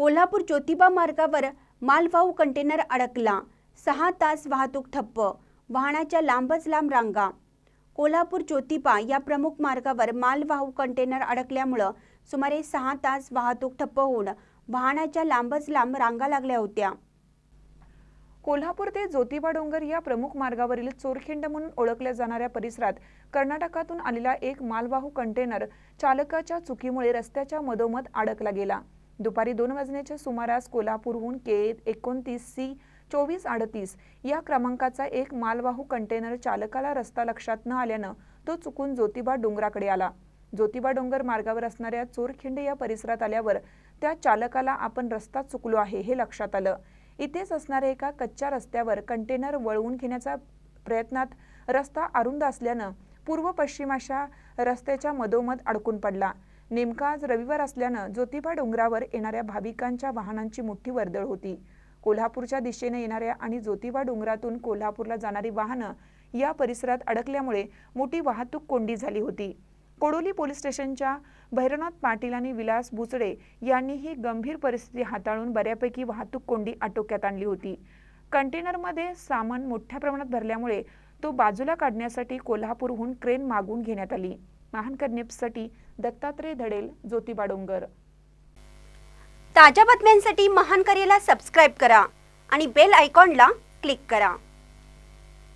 कोल्हापूर ज्योतिबा मार्गावर मालवाहू कंटेनर अडकला. सहा तास वाहतूक ठप्प. वाहनाच्या लांबच लांब रांगा. कोल्हापूर ज्योतिबा या प्रमुख मार्गावर मालवाहू कंटेनर अडकल्यामुळं सुमारे सहा तास वाहतूक ठप्प होऊन वाहनाच्या लांबच लांब रांगा लागल्या होत्या. कोल्हापूर ते ज्योतिबा डोंगर या प्रमुख मार्गावरील चोरखिंड म्हणून ओळखल्या जाणाऱ्या परिसरात कर्नाटकातून आलेला एक मालवाहू कंटेनर चालकाच्या चुकीमुळे रस्त्याच्या मधोमध अडकला गेला. दुपारी दोन वाजण्याच्या सुमारास कोल्हापूरहून के एकोणतीस सी चोवीस अडतीस या क्रमांकाचा एक मालवाहू कंटेनर चालकाला रस्ता लक्षात न आल्यानं तो चुकून ज्योतिबा डोंगराकडे आला. ज्योतिबा डोंगर मार्गावर असणाऱ्या चोरखिंड या परिसरात आल्यावर त्या चालकाला आपण रस्ता चुकलो आहे हे लक्षात आलं. इथेच असणाऱ्या एका कच्च्या रस्त्यावर कंटेनर वळवून घेण्याचा प्रयत्नात रस्ता अरुंद असल्यानं पूर्व पश्चिम अशा रस्त्याच्या मधोमध अडकून पडला. नेमका आज रविवार असल्यानं ज्योतिबा डोंगरावर येणाऱ्या भाविकांच्या वाहनांची मोठी वर्दळ होती. कोल्हापूरच्या दिशेने येणाऱ्या आणि ज्योतिबा डोंगरातून कोल्हापूरला जाणारी वाहनं या परिसरात अडकल्यामुळे मोठी वाहतूक कोंडी झाली होती. कोडोली पोलीस स्टेशनच्या भैरवनाथ पाटील आणि विलास बुचडे यांनी ही गंभीर परिस्थिती हाताळून बऱ्यापैकी वाहतूक कोंडी आटोक्यात आणली होती. कंटेनरमध्ये सामान मोठ्या प्रमाणात भरल्यामुळे तो बाजूला काढण्यासाठी कोल्हापूरहून क्रेन मागून घेण्यात आली. महानकर न्यूजसाठी दत्तात्रय धडेल ज्योतिबा डोंगर ताज्या बातम्यांसाठी महानकरेला सबस्क्राईब करा आणि बेल आयकॉनला क्लिक करा.